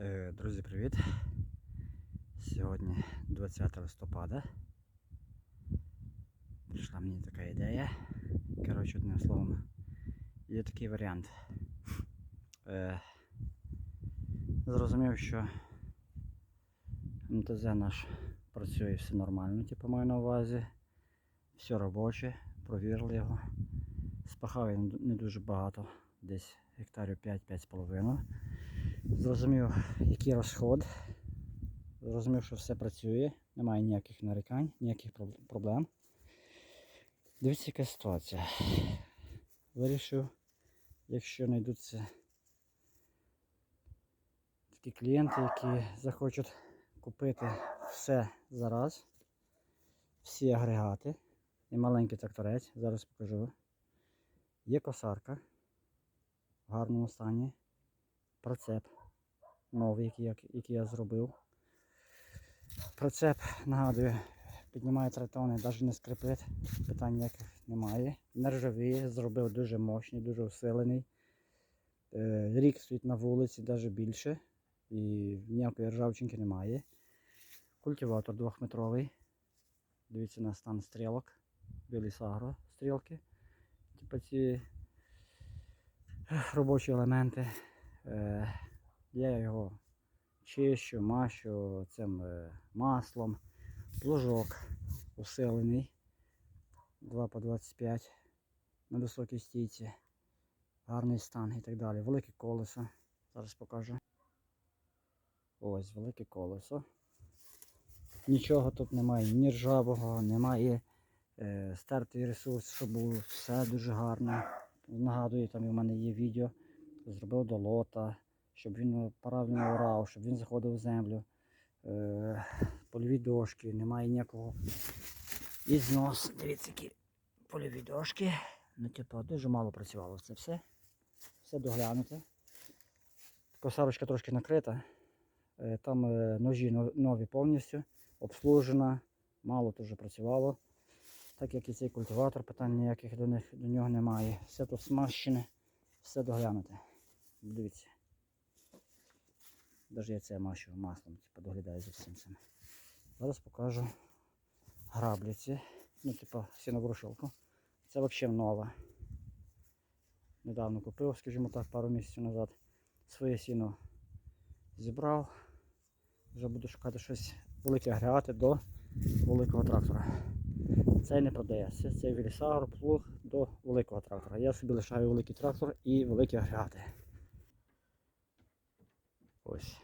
Е, Друзі, привіт! Сьогодні 20 листопада. Прийшла мені така ідея. Коротше, одним словом, є такий варіант. Е, Зрозумів, що МТЗ наш працює все нормально, типу маю на увазі. Все робоче, провірили його. Спахав я не дуже багато, десь гектарів 5-5,5. Зрозумів, який розход. Зрозумів, що все працює, немає ніяких нарікань, ніяких проблем. Дивіться, яка ситуація. Вирішив, якщо знайдуться такі клієнти, які захочуть купити все зараз, всі агрегати і маленький тракторець, зараз покажу. Є косарка в гарному стані, прицеп новий, який, який я зробив. Прицеп, нагадую, піднімає 3 тонни, навіть не скрипить, питань ніяких немає. Нержавий, зробив дуже мощний, дуже усилений. Е, Рік стоїть на вулиці, навіть більше. І ніякої ржавчинки немає. Культиватор двохметровий. Дивіться на стан стрілок. Білий сагро стрілки. Типа ці е, робочі елементи. Е, я його чищу, мащу цим е, маслом. Плужок усилений 2 по 25 на високій стійці. Гарний стан і так далі. Велике колесо. Зараз покажу. Ось велике колесо. Нічого тут немає, ні ржавого, немає е, стертий ресурс, щоб було все дуже гарно. Нагадую, там і в мене є відео. Зробив до лота, щоб він е, правильно орав, щоб він заходив в землю. Е, польові дошки, немає ніякого і знос. Дивіться, які польові дошки. Ну, типу, дуже мало працювало це все. Все доглянуте. Косарочка трошки накрита. Е, Там ножі нові повністю, обслужена, мало теж працювало. Так як і цей культиватор, питань ніяких до, них, до нього немає. Все тут смащене, все доглянуте. Дивіться. Навіть я це мащу маслом, типу, доглядаю за всім цим. Зараз покажу граблиці. Ну, типу, сінобрушилку. Це взагалі нова. Недавно купив, скажімо так, пару місяців назад. Своє сіно зібрав. Вже буду шукати щось велике агрегати до великого трактора. Цей не продається. Цей Велісагр плуг до великого трактора. Я собі лишаю великий трактор і великі агрегати. Ось.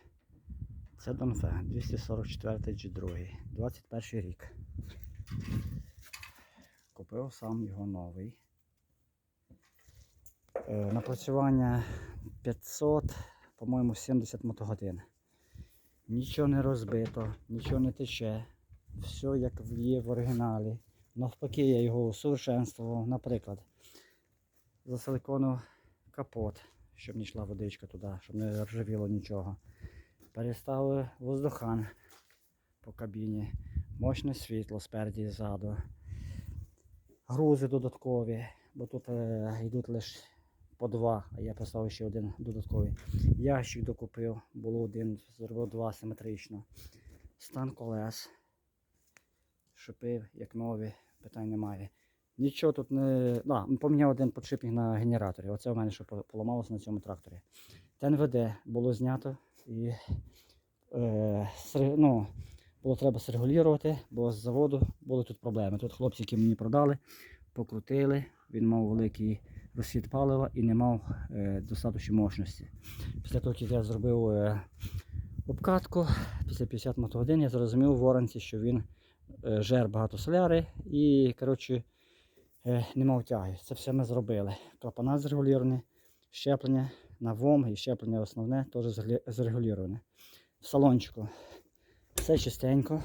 Це Донфе 244 G2, 21 рік. Купив сам його новий. Е, Напрацювання 500, по-моєму, 70 мотогодин. Нічого не розбито, нічого не тече. Все як є в оригіналі. Навпаки, я його усовершенствував. Наприклад, засиликонив капот, щоб не йшла водичка туди, щоб не ржавіло нічого. Переставив воздухан по кабіні, мощне світло спереді і ззаду. Грузи додаткові, бо тут е, йдуть лише по два, а я поставив ще один додатковий. Ящик докупив, було один, зробив два симетрично. Стан колес. Шипи, як нові, питань немає. Нічого тут не. Да, поміняв один подшипник на генераторі. Оце у мене що поламалося на цьому тракторі. ТНВД було знято і е, ну, було треба срегулювати, бо з заводу були тут проблеми. Тут хлопці, які мені продали, покрутили, він мав великий розхід палива і не мав е, достатньої мощності. Після того, як я зробив е, обкатку, після 50 мотогодин, я зрозумів в воронці, що він е, жер багато соляри і коротше, е, не тяги. Це все ми зробили. Клапана зрегуліровані, щеплення на ВОМ і щеплення основне теж зрегуліроване. В салончику все чистенько.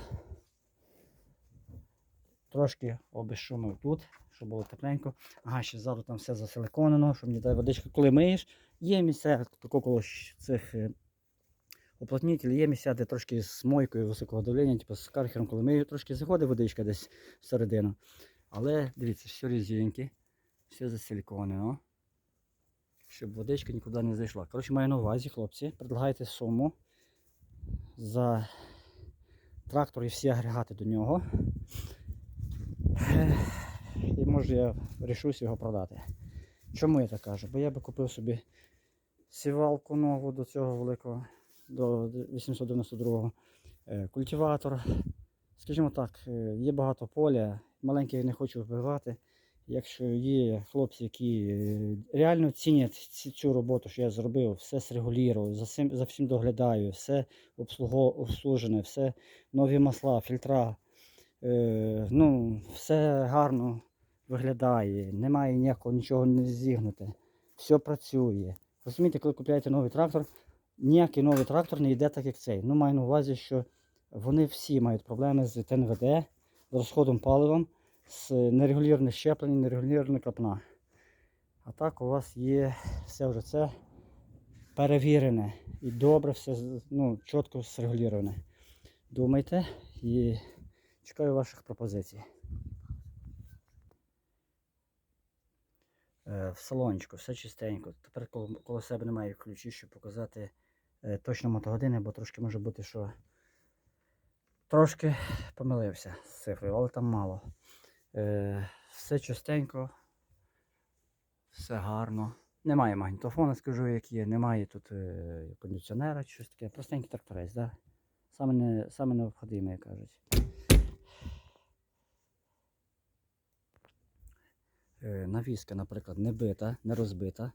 Трошки обезшумив тут, щоб було тепленько. Ага, ще ззаду там все засиликонено, щоб не дай водичка, коли миєш. Є місця коло цих е, уплотнителів, є місця, де трошки з мойкою високого давлення, типу з кархером, коли мию, трошки заходить водичка десь всередину. Але дивіться, все різинки, все засиліконено, щоб водичка нікуди не зайшла. Коротше, маю на увазі, хлопці, предлагайте суму за трактор і всі агрегати до нього. І може я рішусь його продати. Чому я так кажу? Бо я би купив собі сівалку нову до цього великого, до 892-го, е, культиватор. Скажімо так, е, є багато поля, маленьких не хочу вбивати. Якщо є хлопці, які е, реально цінять ці- цю роботу, що я зробив, все срегулюю, за всім, за всім доглядаю, все обслужене, все нові масла, фільтра. Е, ну, все гарно виглядає, немає ніякого нічого не зігнуте. Все працює. Розумієте, коли купуєте новий трактор, ніякий новий трактор не йде так, як цей. Ну, маю на увазі, що вони всі мають проблеми з ТНВД, з розходом паливом, з нерегулярним щепленням, нерегулярна клапна. А так у вас є все вже це перевірене і добре, все ну, чітко срегулюване. Думайте і чекаю ваших пропозицій. Е, В салончику, все чистенько. Тепер коло, себе немає ключів, щоб показати е, точно мотогодини, бо трошки може бути, що трошки помилився з цифрою, але там мало. Е, все чистенько, все гарно. Немає магнітофона, скажу, як є, немає тут е, кондиціонера чи щось таке. Простенький тракторець, да? саме, не, саме необхідне, як кажуть. Е, навіска, наприклад, не бита, не розбита.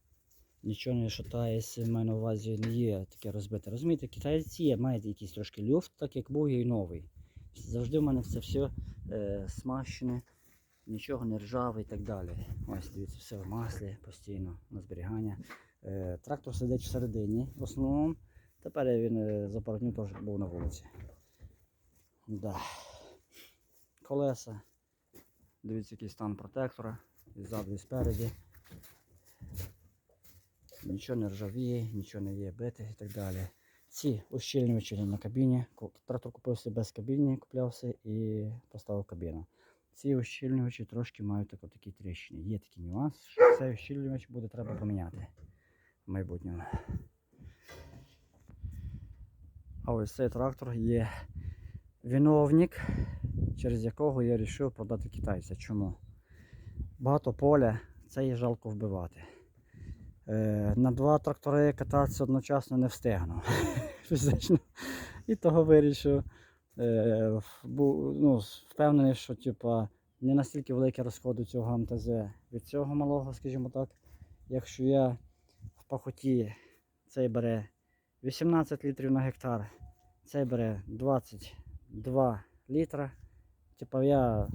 Нічого не шатається, маю на увазі не є таке розбите. Розумієте, китайці мають якийсь трошки люфт, так як був і новий. Завжди в мене це все е, смащене, нічого не ржаве і так далі. Ось дивіться, все в маслі постійно на зберігання. Е, трактор сидить всередині в основному. Тепер він е, за пару днів теж був на вулиці. Да. Колеса. Дивіться, який стан протектора. І ззаду, і спереді. Нічого не ржавіє, нічого не є бите і так далі. Ці ущільнювачі на кабіні. Трактор купився без кабіни, куплявся і поставив кабіну. Ці ущільнювачі трошки мають тако, такі тріщини. Є такий нюанс, що цей ущільнювач буде треба поміняти в майбутньому. А ось цей трактор є виновник, через якого я вирішив продати китайця. Чому? Багато поля, це є жалко вбивати. Е, на два трактори кататися одночасно не встигну. Фізично. І того вирішив. Е, в- бу- ну, впевнений, що типа, не настільки великі розходи цього МТЗ від цього малого, скажімо так. Якщо я в пахоті цей бере 18 літрів на гектар, цей бере 22 літра. Типа я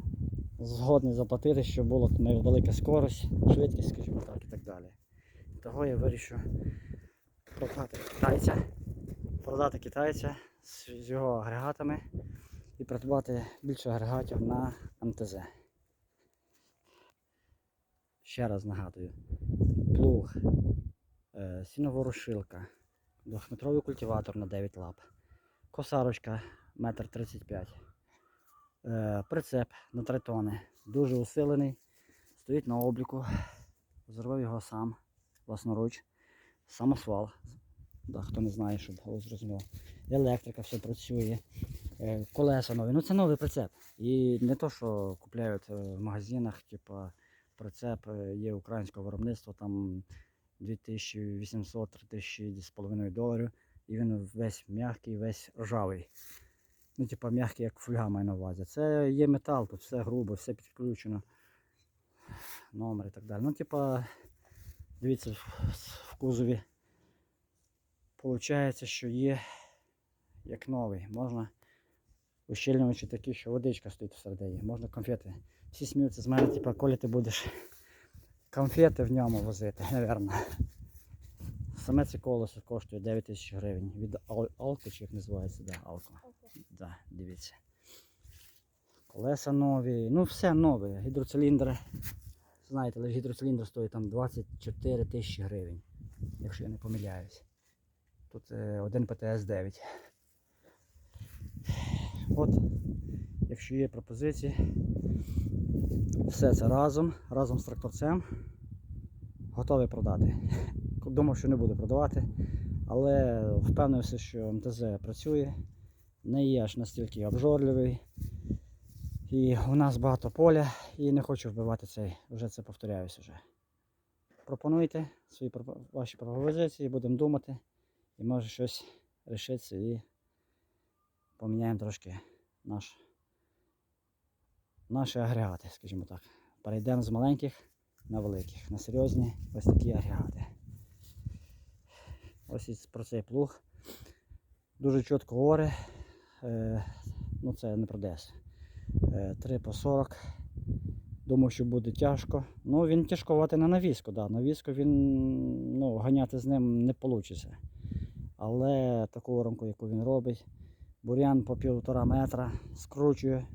згодний заплатити, щоб була невелика скорость, швидкість, скажімо так, і так далі. Того я вирішив продати китайця, продати китайця з, його агрегатами і придбати більше агрегатів на МТЗ. Ще раз нагадую: плуг, е, сіноворушилка, двохметровий культиватор на 9 лап, косарочка 1,35 м, е, прицеп на 3 тони, дуже усилений, стоїть на обліку, зробив його сам власноруч, самосвал. Да, хто не знає, щоб зрозуміло. Електрика все працює, е, колеса нові. Ну це новий прицеп. І не то, що купляють е, в магазинах, типу прицеп е, є українського виробництва, там 2800-3000 доларів. І він весь м'який, весь ржавий. Ну, типа м'який, як фольга має на увазі. Це є метал, тут все грубо, все підключено. Номер і так далі. Ну, типа, дивіться, в, кузові. Получається, що є як новий. Можна ущільнювачі такі, що водичка стоїть всередині. Можна конфети. Всі сміються з мене, типа, коли ти будеш конфети в ньому возити, напевно. Саме це колесо коштує 9 тисяч гривень. Від Ал- Алко, чи як називається, да, Алко. Да, дивіться. Колеса нові, ну все нове. Гідроциліндр. Знаєте, але гідроциліндр стоїть там 24 тисячі гривень, якщо я не помиляюсь. Тут е, один ПТС 9. От, якщо є пропозиції, все це разом, разом з тракторцем, готовий продати. Думав, що не буду продавати, Але впевнився, що МТЗ працює, не є аж настільки обжорливий. І у нас багато поля, і не хочу вбивати цей, вже це повторяюсь вже. Пропонуйте свої ваші пропозиції, будемо думати. І може щось рішиться і поміняємо трошки наш, наші агрегати, скажімо так. Перейдемо з маленьких на великих, на серйозні ось такі агрегати. Ось про цей плуг. Дуже чітко оре. Е, ну це не продес. Е, 3 по 40. Думав, що буде тяжко. Ну, він тяжковатий на навіску, да. Навіску він ну, ганяти з ним не вийде. Але таку оранку, яку він робить, бур'ян по півтора метра скручує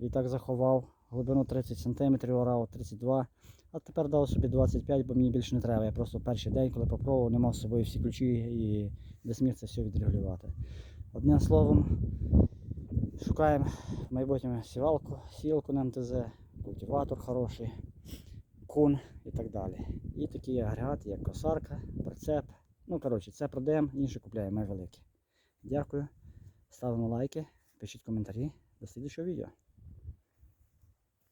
і так заховав. Глибину 30 см, орав 32 а тепер дав собі 25, бо мені більше не треба. Я просто перший день, коли попробував, не мав з собою всі ключі і не зміг це все відрегулювати. Одним словом, шукаємо в майбутньому сівалку, сілку на МТЗ, культиватор хороший, кун і так далі. І такі агрегати, як косарка, прицеп. Ну, коротше, це продаємо, інші купляємо, ми великі. Дякую. Ставимо лайки, пишіть коментарі. До слідчого відео.